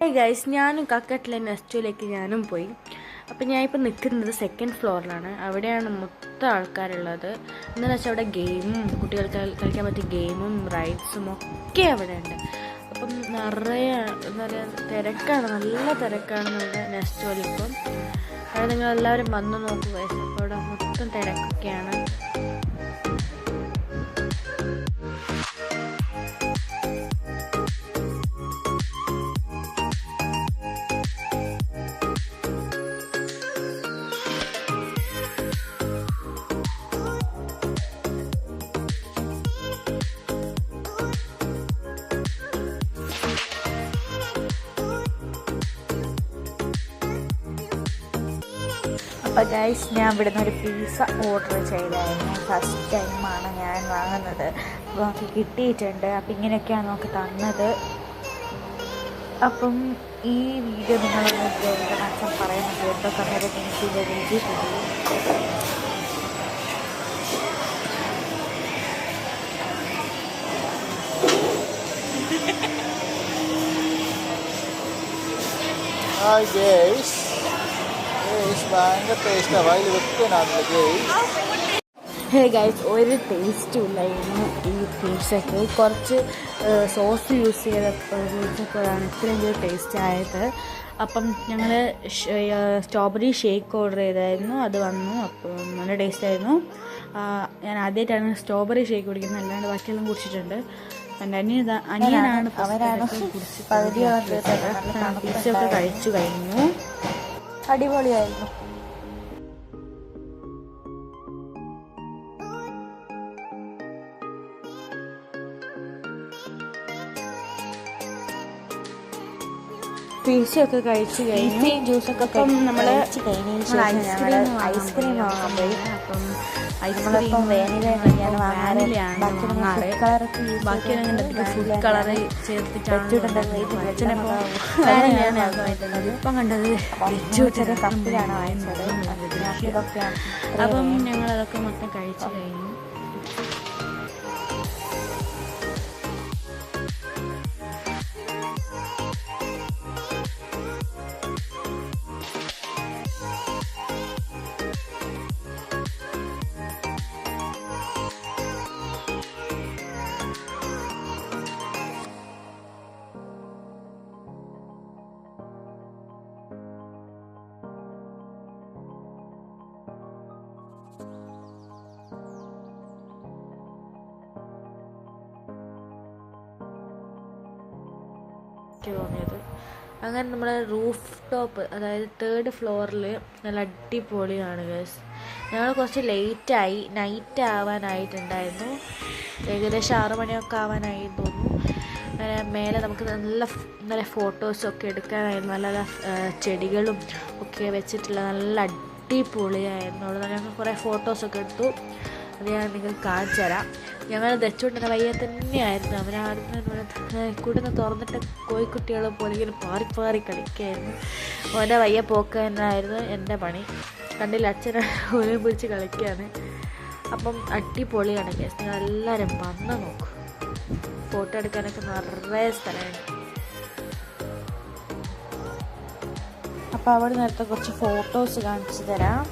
Hey guys ഞാനും കക്കട്ടിലെ നെസ്റ്റോയിലേക്ക് ഞാനും പോയി. അപ്പം ഇപ്പം നിൽക്കുന്നത് സെക്കൻഡ് ഫ്ലോറിലാണ് അവിടെയാണ് മൊത്തം ആൾക്കാരുള്ളത്. എന്താണെന്ന് വെച്ചാൽ അവിടെ ഗെയിമും കുട്ടികൾക്ക് കളിക്കാൻ പറ്റിയ ഗെയിമും റൈഡ്സും ഒക്കെ അവിടെ ഉണ്ട് അപ്പം നിറയെ എന്താ പറയുക തിരക്കാണ് നല്ല തിരക്കാണ് നമ്മുടെ നെസ്റ്റോയിൽ ഇപ്പം. അവിടെ നിങ്ങളെല്ലാവരും വന്ന് നോക്കുക. അപ്പോൾ അവിടെ മൊത്തം തിരക്കൊക്കെയാണ്. അപ്പോൾ ഗൈസ് ഞാൻ ഇവിടുന്ന് ഒരു പിസ്സ ഓർഡർ ചെയ്തായിരുന്നു. ഫസ്റ്റ് ടൈമാണ് ഞാൻ വാങ്ങുന്നത്. അപ്പോൾ നമുക്ക് കിട്ടിയിട്ടുണ്ട്. അപ്പം ഇങ്ങനെയൊക്കെയാണ് നമുക്ക് തന്നത്. അപ്പം ഈ വീഡിയോ നിങ്ങളൊന്ന് അച്ഛൻ പറയുന്നത് കേട്ടോ തന്നത് എനിക്ക് ഇതിന്റെ രുചി Hi ഹായ് ഭയങ്കര ടേസ്റ്റാണ് വായിൽ ഗേയ്സ് ഹേ ഗൈസ് ഒരു ടേസ്റ്റും ഇല്ലായിരുന്നു ഈ പിസയ്ക്ക് കുറച്ച് സോസ് യൂസ് ചെയ്തപ്പോൾ യൂസിയപ്പോഴാണ് ഇത്രയും ഒരു ടേസ്റ്റ് ആയത്. അപ്പം ഞങ്ങൾ സ്ട്രോബെറി ഷേക്ക് ഓർഡർ ചെയ്തായിരുന്നു. അത് വന്നു. അപ്പം നല്ല ടേസ്റ്റ് ആയിരുന്നു. ഞാൻ ആദ്യമായിട്ടാണ് സ്ട്രോബെറി ഷേക്ക് കുടിക്കുന്നത്. അല്ലാണ്ട് ബാക്കിയെല്ലാം കുടിച്ചിട്ടുണ്ട്. എന്റെ അനിയൻ അനിയനാണ് first അവരാണ് ഇതൊക്കെ കുടിച്ച് പകുതിയോളം തീർത്തത്. നല്ല ആ, പിസ്സയൊക്കെ കഴിച്ചു കഴിഞ്ഞു. അടിപൊളിയായിരുന്നു. പിസ്സയൊക്കെ കഴിച്ച് കഴിഞ്ഞു. ജ്യൂസൊക്കെ കഴിഞ്ഞതിന് നമ്മൾ ഐസ്ക്രീം ഐസ്ക്രീം വാങ്ങാൻ പോയി. അപ്പം ഐസ്ക്രീം വാങ്ങാറ്. ബാക്കി ഫുഡ് കളർ ചേർത്തിട്ടാണ് ഇപ്പം കണ്ടത് കപ്പിലാണ് വാങ്ങിച്ചത്. അപ്പം ഞങ്ങൾ അതൊക്കെ മൊത്തം കഴിച്ചു കഴിഞ്ഞു. എനിക്ക് തോന്നിയത്. അങ്ങനെ നമ്മുടെ റൂഫ് ടോപ്പ് അതായത് തേർഡ് ഫ്ലോറിൽ നല്ല അടിപൊളിയാണ് ഗേസ് ഞങ്ങൾ കുറച്ച് ലേറ്റായി നൈറ്റ് ആവാനായിട്ടുണ്ടായിരുന്നു. ഏകദേശം ആറു മണിയൊക്കെ ആവാനായി തോന്നുന്നു. മേലെ നമുക്ക് നല്ല നല്ല ഫോട്ടോസൊക്കെ എടുക്കാനായിരുന്നു. നല്ല നല്ല ചെടികളും ഒക്കെ വെച്ചിട്ടുള്ള നല്ല അടിപൊളിയായിരുന്നു. അവിടെ ഞങ്ങൾ കുറേ ഫോട്ടോസൊക്കെ എടുത്തു. അത് ഞാൻ നിങ്ങൾക്ക് കാണിച്ചു തരാം ഞങ്ങൾ ദച്ചുകൊണ്ടിരുന്ന വയ്യ തന്നെയായിരുന്നു അവനവിടുന്ന് കൂട്ടുന്ന തുറന്നിട്ട് കോഴിക്കുട്ടികളും പോലെ ഇങ്ങനെ പാറി പാറി കളിക്കായിരുന്നു. അവന്റെ വയ്യ പോക്ക് തന്നെയായിരുന്നു എന്റെ പണി. കണ്ടില്ല അച്ഛനെ ഓരോ പിടിച്ച് കളിക്കുകയാണ് അപ്പം അടിപൊളിയാണ് കേസ് നിങ്ങൾ എല്ലാവരും വന്ന് നോക്കും. ഫോട്ടോ എടുക്കാനൊക്കെ നിറയെ സ്ഥലമുണ്ട്. അപ്പോൾ അവിടെ നേരത്തെ കുറച്ച് ഫോട്ടോസ് കാണിച്ചു തരാം.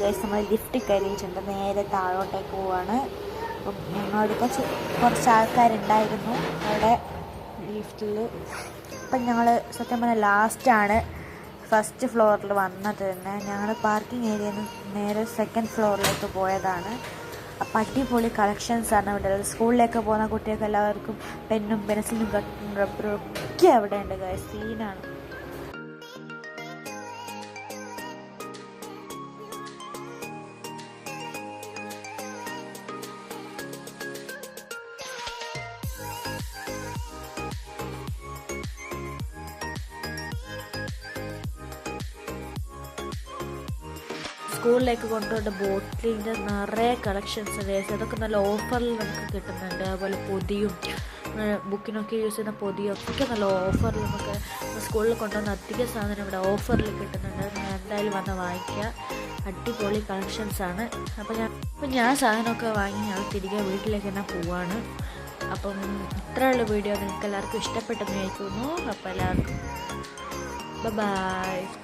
ഗൈസ് നമ്മൾ ലിഫ്റ്റ് കയറിയിട്ടുണ്ട്. നേരെ താഴോട്ടേക്ക് പോവാണ്. അപ്പം ഞങ്ങളോട് കുറച്ച് കുറച്ച് ആൾക്കാരുണ്ടായിരുന്നു അവിടെ ലിഫ്റ്റിൽ അപ്പം ഞങ്ങൾ സത്യം പറഞ്ഞാൽ ലാസ്റ്റാണ് ഫസ്റ്റ് ഫ്ലോറിൽ വന്നത് തന്നെ. ഞങ്ങൾ പാർക്കിംഗ് ഏരിയയിൽ നിന്ന് നേരെ സെക്കൻഡ് ഫ്ലോറിലേക്ക് പോയതാണ്. അപ്പം അടിപൊളി കളക്ഷൻസ് ആണ് ഇവിടെ ഉള്ളത് സ്കൂളിലേക്ക് പോകുന്ന കുട്ടികൾക്ക് എല്ലാവർക്കും പെന്നും പെൻസിലും കട്ടും റബ്ബറും ഒക്കെ അവിടെ ഉണ്ട് സീനാണ് സ്കൂളിലേക്ക് കൊണ്ടുവന്ന ബോട്ടിലിന്റെ നിറയെ കളക്ഷൻസ് ഉണ്ട് അതൊക്കെ നല്ല ഓഫറിൽ നമുക്ക് കിട്ടുന്നുണ്ട്. അതുപോലെ പൊതിയും ബുക്കിനൊക്കെ യൂസ് ചെയ്യുന്ന പൊതിയും ഒക്കെ നല്ല ഓഫറിൽ നമുക്ക് സ്കൂളിൽ കൊണ്ടുവന്ന അധിക സാധനം ഇവിടെ ഓഫറിൽ കിട്ടുന്നുണ്ട്. ഞാൻ എന്തായാലും വന്ന് വാങ്ങിക്കുക അടിപൊളി കളക്ഷൻസ് ആണ്. അപ്പോൾ ഞാൻ അപ്പോൾ ഞാൻ സാധനമൊക്കെ വാങ്ങി ഞാൻ തിരികെ വീട്ടിലേക്ക് തന്നെ പോവാണ്. അപ്പം ഇത്രയുള്ള വീഡിയോ. നിങ്ങൾക്ക് എല്ലാവർക്കും ഇഷ്ടപ്പെട്ടെന്ന് വിചാരിക്കുന്നു. അപ്പോൾ എല്ലാവർക്കും ബൈ